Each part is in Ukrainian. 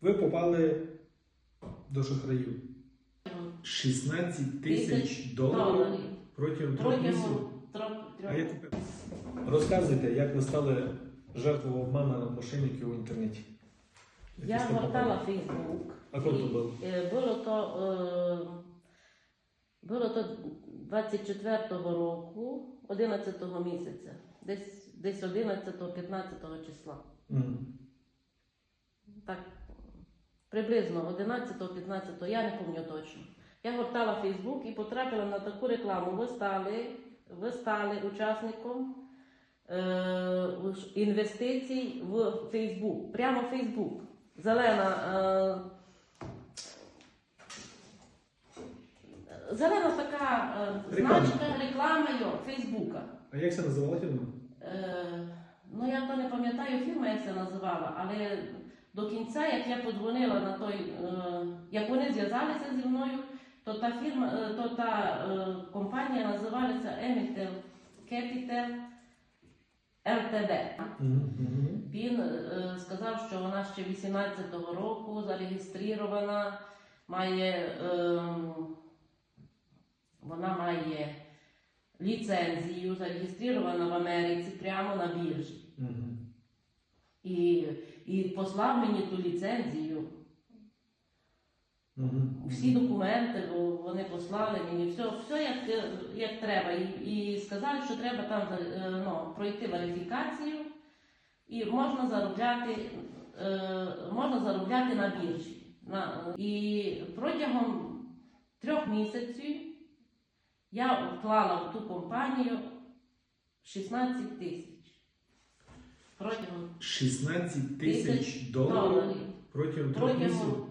Ви попали до шахраїв. 16 тисяч доларів протягом трьох місяців. А трьох. ви- Розказуйте, як ви стали жертвою обману мошенників у інтернеті. Я Якісь гортала? Фейсбук. А коли то було? е, Було то, е, було то 24-го року, 11-го місяця, десь, десь 11-15 числа. Мгм. Так, приблизно 11-15, я не пам'ятаю точно. Я гортала Фейсбук і потрапила на таку рекламу. Ви стали, ви стали учасником е, інвестицій в Фейсбук. Прямо Фейсбук. Зелена. Е, зелена така е, Реклама. значка, реклама його, Фейсбука. А як це називала фірма? Е, ну я то не пам'ятаю фірма, як це називала, але до кінця, як я подзвонила на той, е, як вони зв'язалися зі мною, то та фірма, е, то та е, компанія називалася Emitel Capital мгм. Він е, сказав, що вона ще 18-го року зареєстрована, має, ем, вона має ліцензію, зареєстрована в Америці прямо на біржі. І, і послав мені ту ліцензію, всі документи вони послали мені, все, все як, як треба. І, і сказали, що треба там е, ну, пройти верифікацію і можна заробляти, е, можна заробляти на біржі. І протягом трьох місяців я вклала в ту компанію 16 тисяч. Протягом 16 тисяч доларів протягом трьох місяців.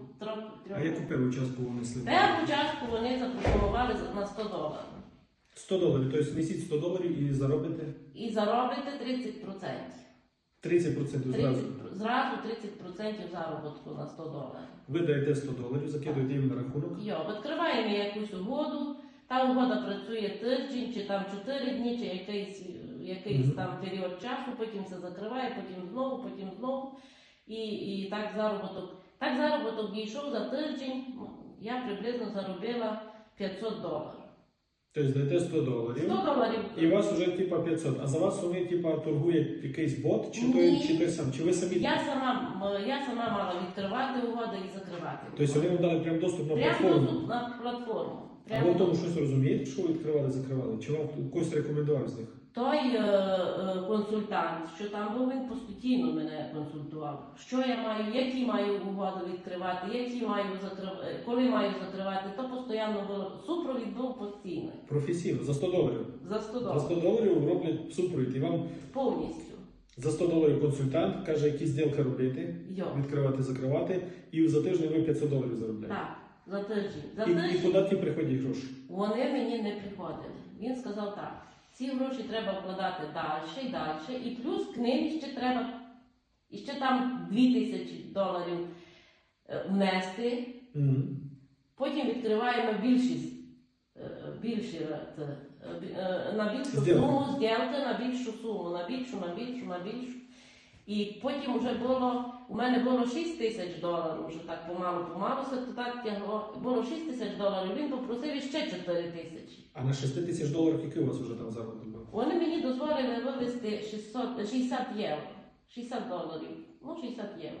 А яку першу частку вони несли? Першу частку вони запропонували на 100 доларів. 100 доларів, тобто несіть 100 доларів і заробите І заробите 30%. 30% зразу. 30, зразу 30% заробітку на 100 доларів. Ви даєте 100 доларів, закидуєте їм на рахунок. Йо, відкриваємо якусь угоду, та угода працює тиждень, чи там 4 дні, чи якийсь, якийсь там період часу, потім це закриває, потім знову, потім знову. І, і так заробіток. Так заробіток дійшов за тиждень, ну, я приблизно заробила 500 доларів. Тобто даєте 100 доларів. 100 доларів. І у вас вже типа 500, а за вас вони типа торгує якийсь бот, чи той, чи той сам, чи ви самі? Я сама, я сама мала відкривати угоди і закривати. Тобто вони вам дали прям доступ на Прямо платформу. доступ на платформу. А ви в тому щось розумієте, що відкривали, закривали? Чи вам хтось рекомендував з них? той е, е, консультант, що там був, він постійно мене консультував. Що я маю, які маю угоди відкривати, які маю закривати, коли маю закривати, то постійно було супровід був постійний. Професійно, за 100 доларів. За 100 За доларів. 100 доларів роблять супровід. І вам Повністю. за 100 доларів консультант каже, які зділки робити, Йо. відкривати, закривати, і за тиждень ви 500 доларів заробляєте. Так, за тиждень. За І, і тиждень куди ті приходять гроші? Вони мені не приходили. Він сказав так: ці гроші треба вкладати далі і далі, і плюс к ним ще треба і ще там 2000 доларів е, внести. Мгм. Потім відкриваємо більшість, е, більші, е, е, бі- е, на більшу Зділки. суму, зділки на більшу суму, на більшу, на більшу, на більшу. І потім вже було, у мене було 6 тисяч доларів, вже так помалу-помалу, все то так тягло. Було 6 тисяч доларів, він попросив іще 4 тисячі. А на 6 тисяч доларів який у вас вже там заробіток був? Вони мені дозволили вивезти 600, 60 євро. 60 доларів. Ну, 60 євро.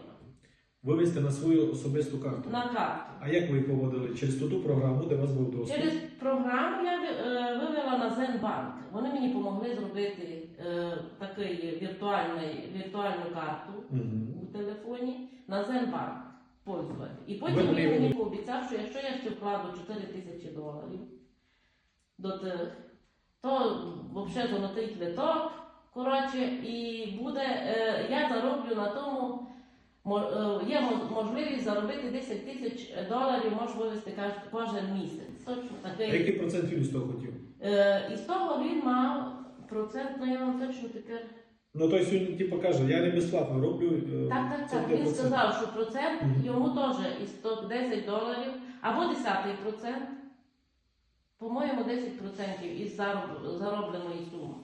Вивести на свою особисту карту. На карту. А як ви їх поводили? Через ту ту програму, де у вас був доступ? Через програму я е, вивела на Зенбанк. Вони мені допомогли зробити е, такий віртуальний, віртуальну карту Мгм. Телефоні на Зенбанк пользувати. І потім Ви він мені- пообіцяв, що якщо я ще вкладу 4 тисячі доларів до тих, то взагалі золотий квиток. Коротше, і буде, е, я зароблю на тому, е, є можливість заробити 10 тисяч доларів, можеш вивести кожен місяць. Точно А який процент він з того хотів? Е, і з того він мав процент, ну я вам точно тепер. Ну той сьогодні типу каже, я не безплатно роблю. е, Так, так, так. Він сказав, що процент Мгм. йому теж із 110 доларів або 10 процент, по-моєму, 10% із зароб- заробленої суми.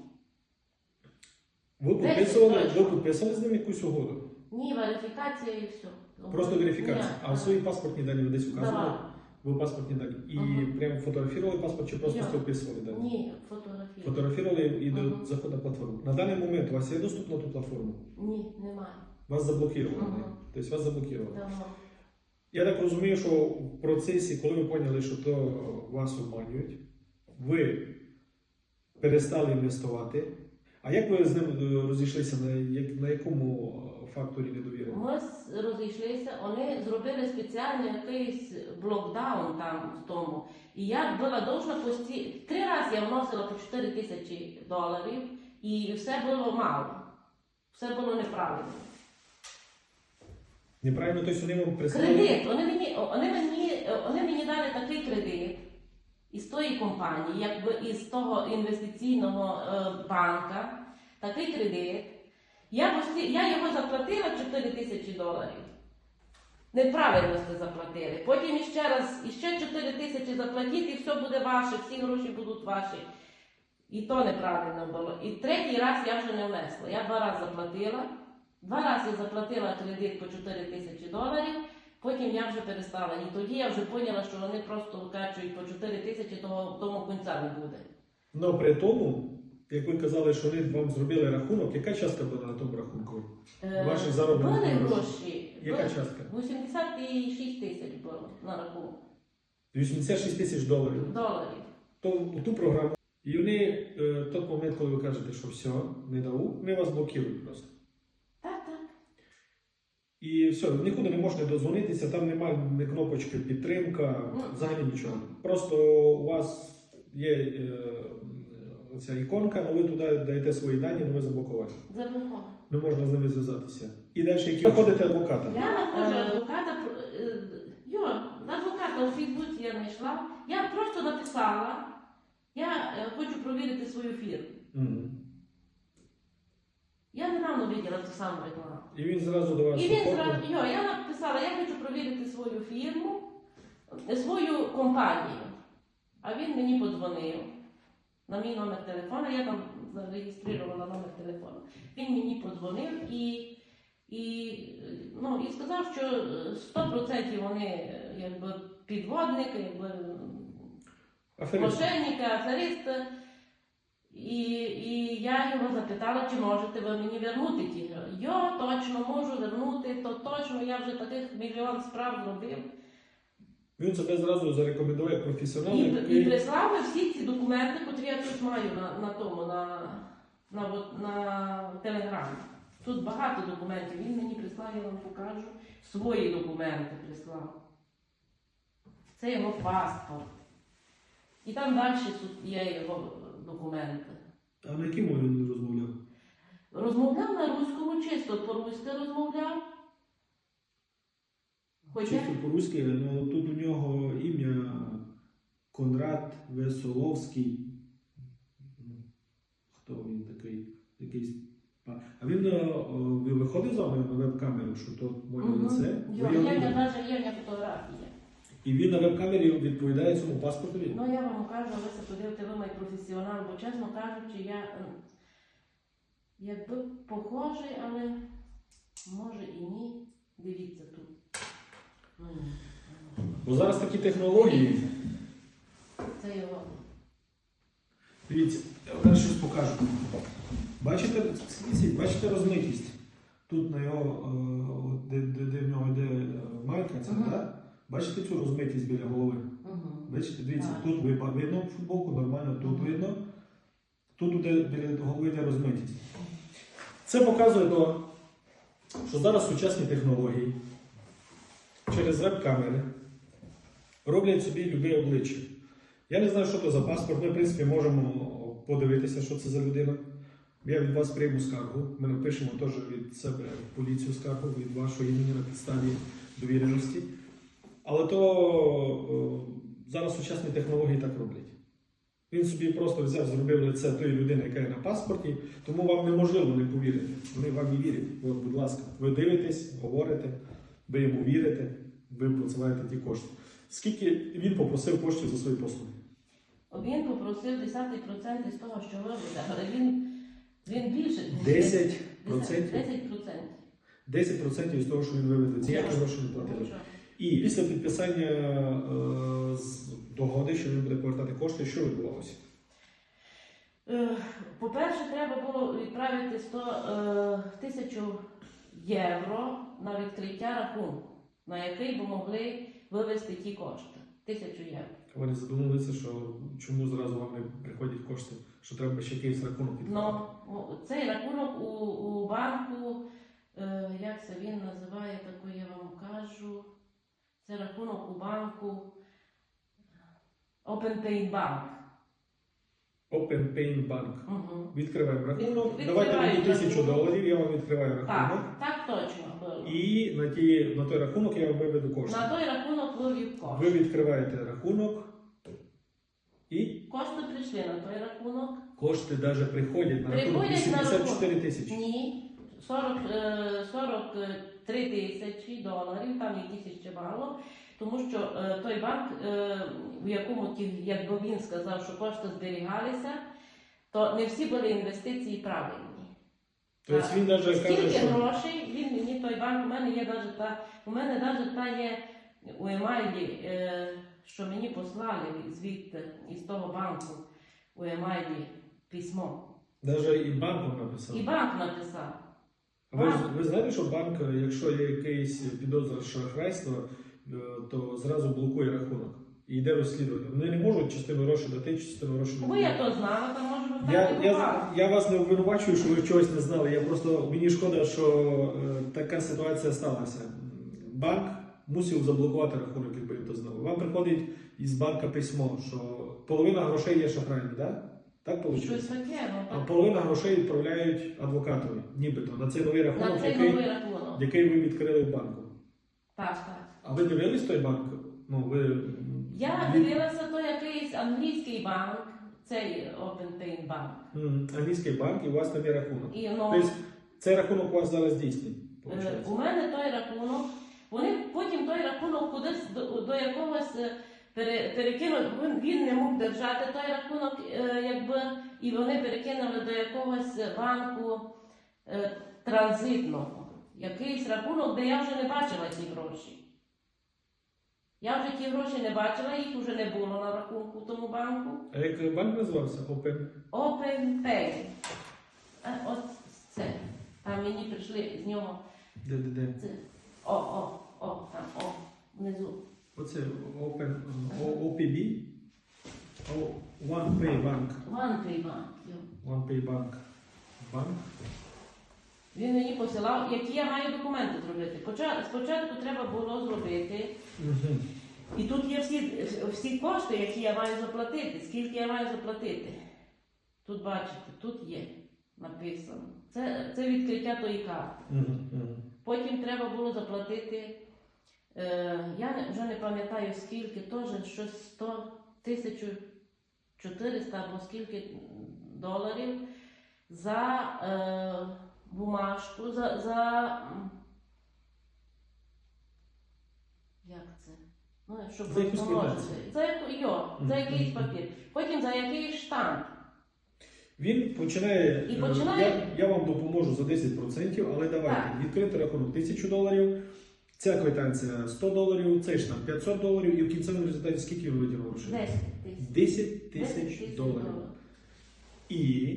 Ви точно. ви підписали з ним якусь угоду? Ні, верифікація і все. Просто верифікація. Ні. А свої паспортні дані ви десь вказували? Давай. Ви паспортні дані. І Ага. прямо фотографували паспорт чи просто Я. сте дані? Ні, фотографії. Фотографували і до Ага. заходу на платформу. На даний момент у вас є доступ на ту платформу? Ні, немає. Вас заблокували. Ага. Тобто вас заблокували. Давно. Я так розумію, що в процесі, коли ви поняли, що то вас обманюють, ви перестали інвестувати. А як ви з ним е, розійшлися? На, як, на якому е, факторі недовіри? Ми розійшлися, вони зробили спеціальний якийсь блокдаун там в тому. І я була должна пості... Три рази я вносила по 4 тисячі доларів, і все було мало. Все було неправильно. Неправильно, тобто вони вам прислали. Кредит. Вони мені, вони мені, вони мені дали такий кредит із тої компанії, якби із того інвестиційного е, банка, такий кредит. Я, я його заплатила 4 тисячі доларів. Неправильно сте заплатили. Потім іще раз, іще 4 тисячі заплатіть, і все буде ваше, всі гроші будуть ваші. І то неправильно було. І третій раз я вже не внесла. Я два рази заплатила. Два рази заплатила кредит по 4 тисячі доларів, потім я вже перестала. І тоді я вже поняла, що вони просто викачують по 4 тисячі, того тому кінця не буде. Ну при тому, як ви казали, що вони вам зробили рахунок, яка частка була на тому рахунку? Е, Ваші зароблені Були гроші. Яка були- частка? 86 тисяч було на рахунок 86 тисяч доларів. доларів. То в ту програму. І вони е, той момент, коли ви кажете, що все, не дав, вони вас блокують просто. І все, нікуди не можете дозвонитися, там немає ні кнопочки підтримка, Ну. взагалі нічого. Просто у вас є е, ця іконка, але ви туди даєте свої дані, але ви заблоковані. Заблокували. Не можна з ними зв'язатися. І далі, які знаходите адвоката. Я знаходжу адвоката. е, Йо, адвоката у Фейсбуці я знайшла. Я просто написала. Я е, хочу провірити свою фірму. Я недавно виділа ту саму рекламу. І він зразу до вас І він зразу, йо, я написала, я хочу провірити свою фірму, свою компанію. А він мені подзвонив на мій номер телефона, я там зареєструвала номер телефону. Він мені подзвонив і, і, ну, і сказав, що е, 100% вони якби підводники, якби мошенники, аферисти. І, і я його запитала, чи можете ви мені вернути ті гроші. Йо, точно можу вернути, то точно я вже таких мільйон справ зробив. Він себе зразу зарекомендував як професіонал, І, який і прислав всі ці документи, котрі я тут маю на, на тому, на, на, от- на телеграмі. Тут багато документів. Він мені прислав, я вам покажу. Свої документи прислав. Це його паспорт. І там далі є його документи. А на якій мові він розмовляв? Розмовляв на руському, чисто по-руськи розмовляв. Хоча Чисто по-руськи, ну тут у нього ім'я Конрад Весоловський. Ну, Хто він такий? Якийсь. А він е, ви виходив з вами на веб-камеру, що то моє лице? Йо, мене навіть є в мене фотографія. І він на веб-камері відповідає цьому паспортові? Ну я вам кажу, ви се подивите, ви мій професіонал, бо чесно кажучи, я е, якби похожий, але може і ні. Дивіться тут. Ну, Бо зараз такі технології. Це його. Дивіться, я вам щось покажу. Бачите, бачите розмитість? Тут на його, е, де, де, де в нього йде е, майка, це, так? Бачите цю розмитість біля голови? Угу. Бачите, дивіться, тут ви- видно футболку, нормально, тут видно. Тут іде, біля голови йде розмитість. Це показує, то, що зараз сучасні технології через веб-камери роблять собі любе обличчя. Я не знаю, що це за паспорт. Ми, в принципі, можемо подивитися, що це за людина. Я від вас прийму скаргу. Ми напишемо теж від себе поліцію скаргу від вашого імені на підставі довіреності. Але то е, зараз сучасні технології так роблять. Він собі просто взяв, зробив лице тої людини, яка є на паспорті, тому вам неможливо не повірити. Вони вам і вірять. От, будь ласка, ви дивитесь, говорите, ви йому вірите, ви посилаєте ті кошти. Скільки він попросив коштів за свої послуги? Він попросив 10% із того, що ви буде, але він, він більше. 10%? 10%. 10% із того, що він виведе, ці Нічого. гроші не платили. І після підписання е, з догоди, що він буде повертати кошти, що відбувалося? Е, По-перше, треба було відправити 100 е, тисячу євро на відкриття рахунку, на який би могли вивести ті кошти. Тисячу євро. Вони задумалися, що чому зразу вам не приходять кошти, що треба ще якийсь рахунок відкривати. Ну, цей рахунок у, у банку, е, як це він називає, таку я вам кажу. Це рахунок у банку Open Pay Bank. Open Pain Bank. Угу. Відкриваємо рахунок. Від- Давайте мені тисячу рахунок. доларів, я вам відкриваю рахунок. Так, так точно. І на, ті, на той рахунок я вам виведу кошти. На той рахунок вивів Ви кошти. відкриваєте рахунок і Кошти прийшли на той рахунок. кошти навіть приходять на рахунок Приходять на 84 тисячі. Ні, 40, е, 43 тисячі доларів, там якісь ще мало, тому що е, той банк, е, в якому якби він сказав, що кошти зберігалися, то не всі були інвестиції правильні. Тобто він навіть каже, Скільки що грошей він мені той банк, у мене є навіть та, у мене навіть та є у емайлі, е, що мені послали звідти із того банку у емайлі письмо. навіть і банком написав. І банк написав. Ви, ж- ви знаєте, що банк, е, якщо є якийсь підозра шахрайства, е, то зразу блокує рахунок і йде розслідування. Вони не можуть частину грошей дати, частину грошей не Бо я дати. то знала, то може Я, так я, я вас не обвинувачую, що ви чогось не знали. Я просто мені шкода, що е, така ситуація сталася. Банк мусив заблокувати рахунок, якби він то знав. Вам приходить із банка письмо, що половина грошей є шахрайні, да? Так виходить? Щось таке, ну А так. половина грошей відправляють адвокатові, нібито на цей новий На рахунок, цей який, новий рахунок. який ви відкрили в банку. Так, так. А ви дивились той банк? Ну, ви... Я дивилася, то якийсь англійський банк, цей Open банк. М, англійський банк, і у вас є рахунок. І ну, Тобто цей рахунок у вас зараз дійсний. е, виходить? у мене той рахунок, вони потім той рахунок кудись до, до якогось е, перекинули, він, не мог держати той рахунок, е, якби, і вони перекинули до якогось банку е, транзитного. Якийсь рахунок, де я вже не бачила ті гроші. Я вже ті гроші не бачила, їх вже не було на рахунку в тому банку. А як банк називався? Open? Open Pay. От це. Там мені прийшли з нього. Де, де, де? Це. О, о, о, там, о, внизу. Оце Open, О- OPB? О, One Pay Bank. One Pay Bank. One Pay Bank. Банк. Він мені посилав, які я маю документи зробити. Спочатку треба було зробити. Угу. І тут є всі, всі кошти, які я маю заплатити. Скільки я маю заплатити. Тут бачите, тут є написано. Це, це відкриття тої карти. Угу. Потім треба було заплатити, я вже не пам'ятаю скільки, теж щось 100 тисячу 400 або скільки доларів за е, бумажку, за, за як це? Ну, щоб За. За, яку- йо, за якийсь папір. Потім за якийсь штамп. Він починає. І е, починає- Я, я вам допоможу за 10%, але давайте Так. відкрити рахунок 1000 доларів. Ця квитанція 100 доларів, цей ж там 500 доларів, і в кінцевому результаті скільки ви грошей? 10 тисяч. 10 10 тисяч доларів. І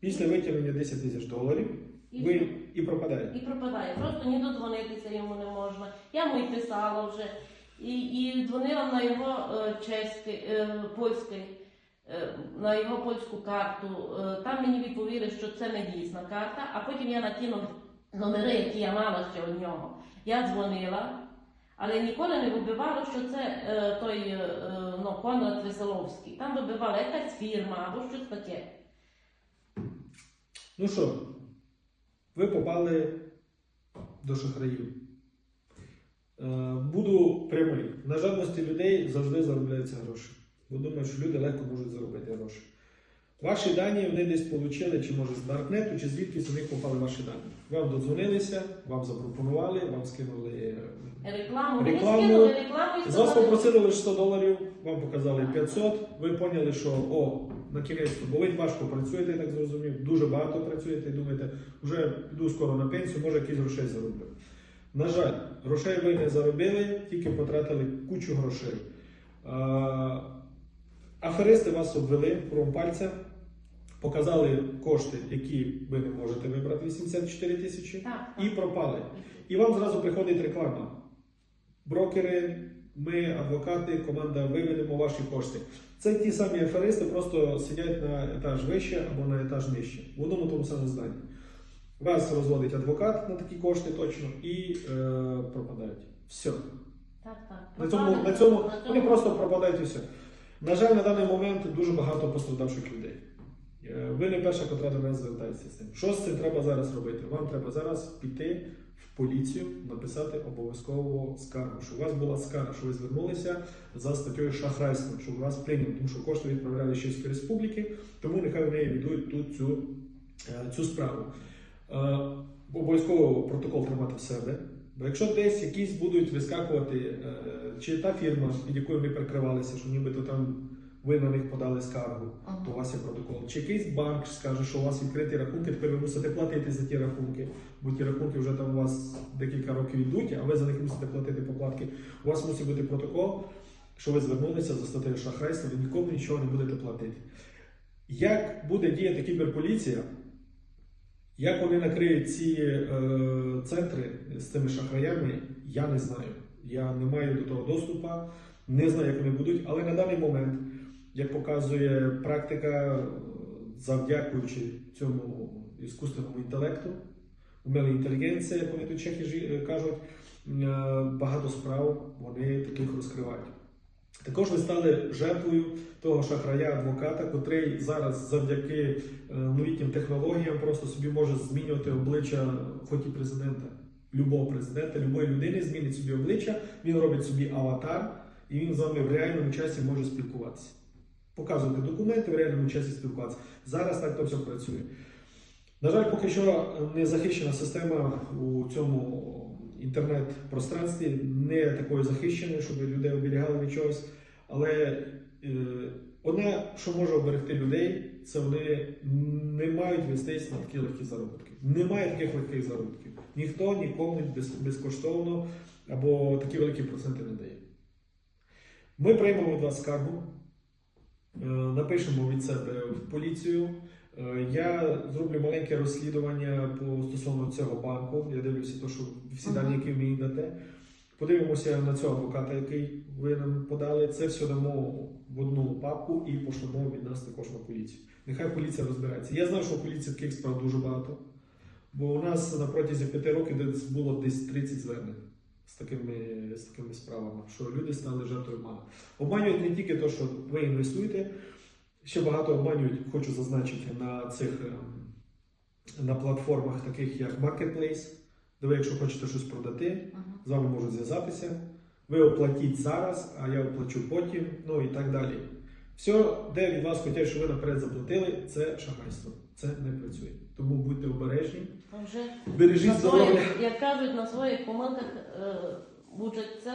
після витягнення 10 тисяч доларів І ви і пропадає. І пропадає. Просто ні додзвонитися йому не можна. Я йому й писала вже. І, і дзвонила на його е, чеський, е, польський, е, на його польську карту. Е, там мені відповіли, що це не дійсна карта, а потім я на ті но- номери, які я мала ще у нього, я дзвонила, але ніколи не вибивало, що це е, той е, ну, Конрад Веселовський. Там вибивала якась фірма або щось таке. Ну що, ви попали до шахраїв. Е, Буду прямий. На жадності людей завжди заробляються гроші. Бо думаю, що люди легко можуть заробити гроші. Ваші дані вони десь отримали, чи може з Даркнету, чи звідки з них попали ваші дані. Вам додзвонилися, вам запропонували, вам скинули. е, Рекламу. Рекламу. скинули рекламу і З вас попросили лише 100 доларів, вам показали 500, ви поняли, що о, на кінець, бо ви важко працюєте, я так зрозумів, дуже багато працюєте і думаєте, вже піду скоро на пенсію, може якісь грошей зароблю. На жаль, грошей ви не заробили, тільки потратили кучу грошей. Аферисти вас обвели кругом пальця, показали кошти, які ви не можете вибрати 84 тисячі, і пропали. І вам зразу приходить реклама. Брокери, ми, адвокати, команда, виведемо ваші кошти. Це ті самі аферисти, просто сидять на етаж вище або на етаж нижче, в одному тому самому зданні. Вас розводить адвокат на такі кошти точно і е, пропадають. Все. так, так. На цьому, на цьому вони просто пропадають і все. На жаль, на даний момент дуже багато пострадавших людей. Е, Ви не перша, котра до нас звертається з цим. Що з цим треба зараз робити? Вам треба зараз піти в поліцію, написати обов'язково скаргу, що у вас була скарга, що ви звернулися за статтею шахрайства, що у вас прийняли, тому що кошти відправляли з Чеської Республіки, тому нехай вони ведуть тут цю, е, цю справу. Е, Обов'язково протокол тримати в себе. Бо якщо десь якісь будуть вискакувати, чи та фірма, від якої ми прикривалися, що нібито там ви на них подали скаргу, Ага. то у вас є протокол. Чи якийсь банк скаже, що у вас відкриті рахунки, тепер ви мусите платити за ті рахунки, бо ті рахунки вже там у вас декілька років йдуть, а ви за них мусите платити поплатки. У вас мусить бути протокол, що ви звернулися за статтею шахрайства, ви нікому нічого не будете платити. Як буде діяти кіберполіція? Як вони накриють ці е, центри з цими шахраями, я не знаю. Я не маю до того доступу, не знаю, як вони будуть. Але на даний момент, як показує практика, завдякуючи цьому іскусственному інтелекту, умелій інтелігенція, як вони тут чехи е, кажуть, е, багато справ вони таких розкривають. Також ви стали жертвою того шахрая адвоката, котрий зараз завдяки е, новітнім технологіям просто собі може змінювати обличчя хоч і президента, любого президента, любої людини змінить собі обличчя, він робить собі аватар, і він з вами в реальному часі може спілкуватися. Показувати документи, в реальному часі спілкуватися. Зараз так то все працює. На жаль, поки що не захищена система у цьому інтернет-пространстві, не такою захищеною, щоб людей оберігали від чогось. Але е, одне, що може оберегти людей, це вони не мають вестись на такі легкі заробітки. Немає таких легких заробітків. Ніхто нікому без, безкоштовно або такі великі проценти не дає. Ми приймемо від вас скаргу, напишемо від себе в поліцію. Е, Я зроблю маленьке розслідування по стосовно цього банку. Я дивлюся, то, що всі дані, які ви мені дате. Подивимося на цього адвоката, який ви нам подали. Це все дамо в одну папку і пошлемо від нас також на поліцію. Нехай поліція розбирається. Я знаю, що у поліції таких справ дуже багато. Бо у нас на протязі п'яти років було десь 30 звернень з такими, з такими справами, що люди стали жертвою обману. Обманюють не тільки те, що ви інвестуєте, ще багато обманюють, хочу зазначити, на цих ем, на платформах, таких як Marketplace, де ви, якщо хочете щось продати, Ага. з вами можуть зв'язатися. Ви оплатіть зараз, а я оплачу потім, ну і так далі. Все, де від вас хочуть, що ви наперед заплатили, це шахрайство. Це не працює. Тому будьте обережні. А Вже Бережіть здоров'я. як кажуть, на своїх помилках е, вчаться.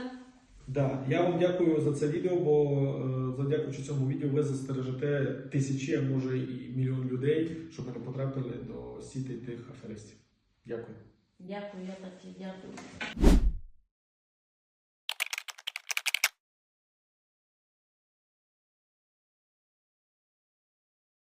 Да, я вам дякую за це відео, бо е, завдякуючи цьому відео ви застережете тисячі, а може і мільйон людей, щоб не потрапили до сіти тих аферистів. Дякую. Дякую, я так і дякую.